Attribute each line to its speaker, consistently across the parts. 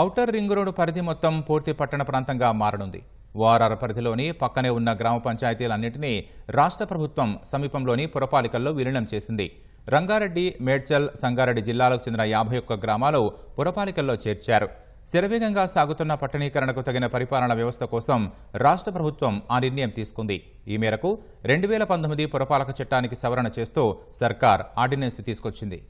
Speaker 1: Outer ring road పరిధి మొత్తం పూర్తి పట్టణ ప్రాంతంగా మారనుంది. ఓఆర్ఆర్ పరిధిలోని పక్కనే ఉన్న గ్రామ పంచాయతీలన్నింటినీ రాష్ట్ర ప్రభుత్వం సమీపంలోని పురపాలికల్లో విలీనం చేసింది. రంగారెడ్డి మేడ్చల్ సంగారెడ్డి జిల్లాలకు చెందిన యాభై ఒక్క గ్రామాలు పురపాలికల్లో చేర్చారు. శరవేగంగా సాగుతున్న పట్టణీకరణకు తగిన పరిపాలన వ్యవస్థ కోసం రాష్ట్ర ప్రభుత్వం ఆ నిర్ణయం తీసుకుంది. ఈ మేరకు రెండు వేల పంతొమ్మిది పురపాలక చట్టానికి సవరణ చేస్తూ సర్కార్ ఆర్డినెన్స్ తీసుకొచ్చింది.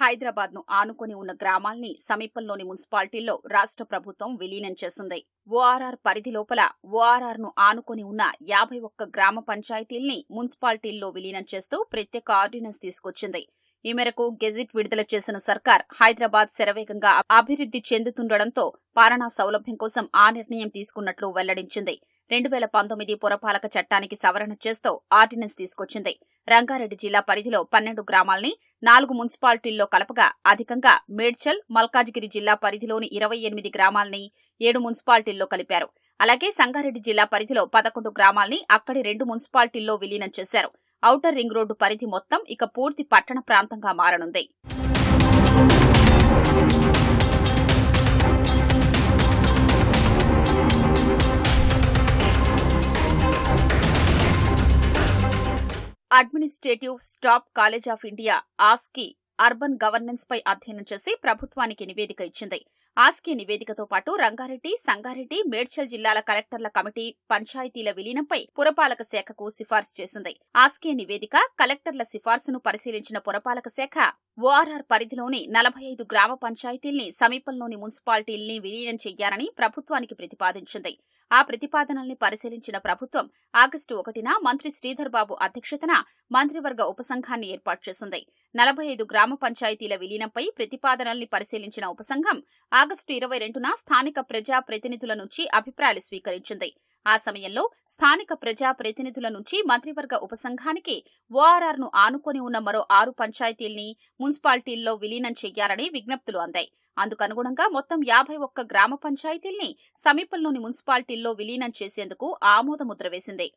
Speaker 2: హైదరాబాద్ను ఆనుకొని ఉన్న గ్రామాల్ని సమీపంలోని మున్సిపాలిటీల్లో రాష్ట్ర ప్రభుత్వం విలీనం చేసింది. ఓఆర్ఆర్ పరిధి లోపల ఓఆర్ఆర్ను ఆనుకొని ఉన్న యాభై ఒక్క గ్రామ పంచాయతీల్ని మున్సిపాలిటీల్లో విలీనం చేస్తూ ప్రత్యేక ఆర్డినెన్స్ తీసుకొచ్చింది. ఈ మేరకు గెజిట్ విడుదల చేసిన సర్కార్ హైదరాబాద్ శరవేగంగా అభివృద్ధి చెందుతుండటంతో పాలనా సౌలభ్యం కోసం ఆ నిర్ణయం తీసుకున్నట్లు వెల్లడించింది. రెండు వేల పంతొమ్మిది పురపాలక చట్టానికి సవరణ చేస్తూ ఆర్డినెన్స్ తీసుకొచ్చింది. రంగారెడ్డి జిల్లా పరిధిలో పన్నెండు గ్రామాల్ని నాలుగు మున్సిపాలిటీల్లో కలపగా అధికంగా మేడ్చల్ మల్కాజిగిరి జిల్లా పరిధిలోని ఇరవై ఎనిమిది గ్రామాల్ని ఏడు మున్సిపాలిటీల్లో కలిపారు. అలాగే సంగారెడ్డి జిల్లా పరిధిలో పదకొండు గ్రామాల్ని అక్కడి రెండు మున్సిపాలిటీల్లో విలీనం చేశారు. ఔటర్ రింగ్ రోడ్డు పరిధి మొత్తం ఇక పూర్తి పట్టణ ప్రాంతంగా మారనుంది. Administrative staff college of India ఆస్కి urban governance పై అధ్యయనం చేసి ప్రభుత్వానికి నివేదిక ఇచ్చింది. ఆస్కి నివేదికతో పాటు రంగారెడ్డి సంగారెడ్డి మేడ్చల్ జిల్లాల కలెక్టర్ల కమిటీ పంచాయతీల విలీనంపై పురపాలక శాఖకు సిఫార్సు చేసింది. ఆస్కి నివేదిక కలెక్టర్ల సిఫార్సును పరిశీలించిన పురపాలక శాఖ ఓఆర్ఆర్ పరిధిలోని నలభై ఐదు గ్రామ పంచాయతీల్ని సమీపంలోని మున్సిపాలిటీల్ని విలీనం చేయాలని ప్రభుత్వానికి ప్రతిపాదించింది. ఆ ప్రతిపాదనల్ని పరిశీలించిన ప్రభుత్వం ఆగస్టు ఒకటిన మంత్రి శ్రీధర్ బాబు అధ్యక్షతన మంత్రివర్గ ఉపసంఘాన్ని ఏర్పాటు చేసింది. నలభై ఐదు గ్రామ పంచాయతీల విలీనంపై ప్రతిపాదనల్ని పరిశీలించిన ఉపసంఘం ఆగస్టు ఇరవై రెండున స్థానిక ప్రజా ప్రతినిధుల నుంచి అభిప్రాయాలు స్వీకరించింది. ఆ సమయంలో స్థానిక ప్రజా ప్రతినిధుల నుంచి మంత్రివర్గ ఉపసంఘానికి ఓఆర్ఆర్ను ఆనుకొని ఉన్న మరో ఆరు పంచాయతీల్ని మున్సిపాలిటీల్లో విలీనం చేయాలని విజ్ఞప్తులు అందాయి. అందుకనుగుణంగా మొత్తం యాభై ఒక్క గ్రామ పంచాయతీల్ని సమీపంలోని మున్సిపాలిటీల్లో విలీనం చేసేందుకు ఆమోదముద్ర వేసింది.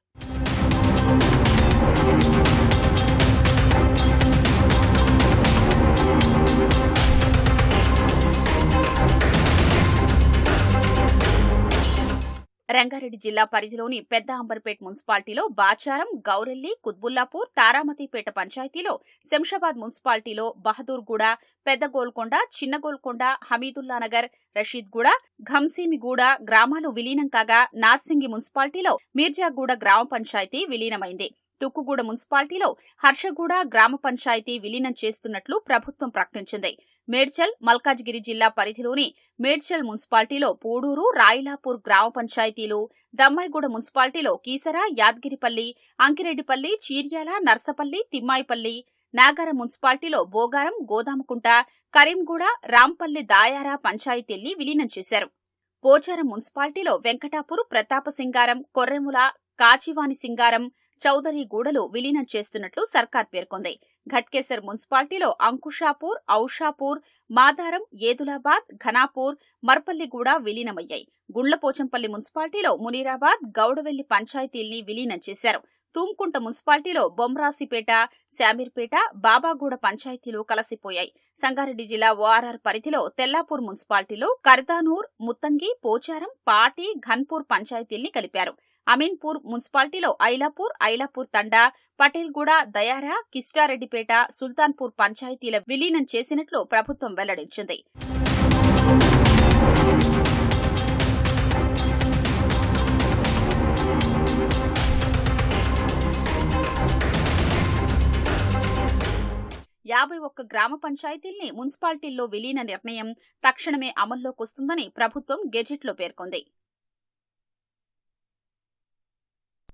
Speaker 2: రంగారెడ్డి జిల్లా పరిధిలోని పెద్ద అంబర్పేట్ మున్సిపాలిటీలో బాచారం గౌరెల్లి కుత్బుల్లాపూర్ తారామతిపేట పంచాయతీలో శంషాబాద్ మున్సిపాలిటీలో బహదూర్గూడ పెద్ద గోల్కొండ చిన్న గోల్కొండ హమీదుల్లానగర్ రషీద్గూడ ఘంసీమిగూడ గ్రామాలు విలీనం కాగా నార్సింగి మున్సిపాలిటీలో మీర్జాగూడ గ్రామ పంచాయతీ విలీనమైంది. తుక్కుగూడ మున్సిపాలిటీలో హర్షగూడ గ్రామ పంచాయతీ విలీనం చేస్తున్నట్లు ప్రభుత్వం ప్రకటించింది. మేడ్చల్ మల్కాజ్గిరి జిల్లా పరిధిలోని మేడ్చల్ మున్సిపాలిటీలో పూడూరు రాయిలాపూర్ గ్రామ పంచాయతీలు దమ్మాయిగూడ మున్సిపాలిటీలో కీసర యాద్గిరిపల్లి అంకిరెడ్డిపల్లి చీర్యాల నర్సపల్లి తిమ్మాయిపల్లి నాగారం మున్సిపాలిటీలో బోగారం గోదామకుంట కరీంగూడ రాంపల్లి దాయారా పంచాయతీల్ని విలీనం చేశారు. పోచారం మున్సిపాలిటీలో వెంకటాపూర్ ప్రతాపసింగారం కొర్రెముల కాచివాని సింగారం చౌదరిగూడలు విలీనం చేస్తున్నట్లు సర్కార్ పేర్కొంది. ఘట్కేసర్ మున్సిపాలిటీలో అంకుషాపూర్ ఔషాపూర్ మాదారం ఏదులాబాద్ ఘనాపూర్ మర్పల్లిగూడ విలీనమయ్యాయి. గుండ్లపోచంపల్లి మున్సిపాలిటీలో మునీరాబాద్ గౌడవెల్లి పంచాయతీల్ని విలీనం చేశారు. తూంకుంట మున్సిపాలిటీలో బొమ్రాసిపేట శామీర్పేట బాబాగూడ పంచాయతీలు కలసిపోయాయి. సంగారెడ్డి జిల్లా ఓఆర్ఆర్ పరిధిలో తెల్లాపూర్ మున్సిపాలిటీలో కర్దానూర్ ముత్తంగి పోచారం పాటి ఘన్పూర్ పంచాయతీల్ని కలిపారు. అమీన్పూర్ మున్సిపాలిటీలో ఐలాపూర్ ఐలాపూర్ తండా పటేల్గూడ దయారా కిష్టారెడ్డిపేట సుల్తాన్పూర్ పంచాయతీల విలీనం చేసినట్లు ప్రభుత్వం వెల్లడించింది. యాభై ఒక్క గ్రామ పంచాయతీల్ని మున్సిపాలిటీల్లో విలీన నిర్ణయం తక్షణమే అమల్లోకొస్తుందని ప్రభుత్వం గెజిట్లో పేర్కొంది.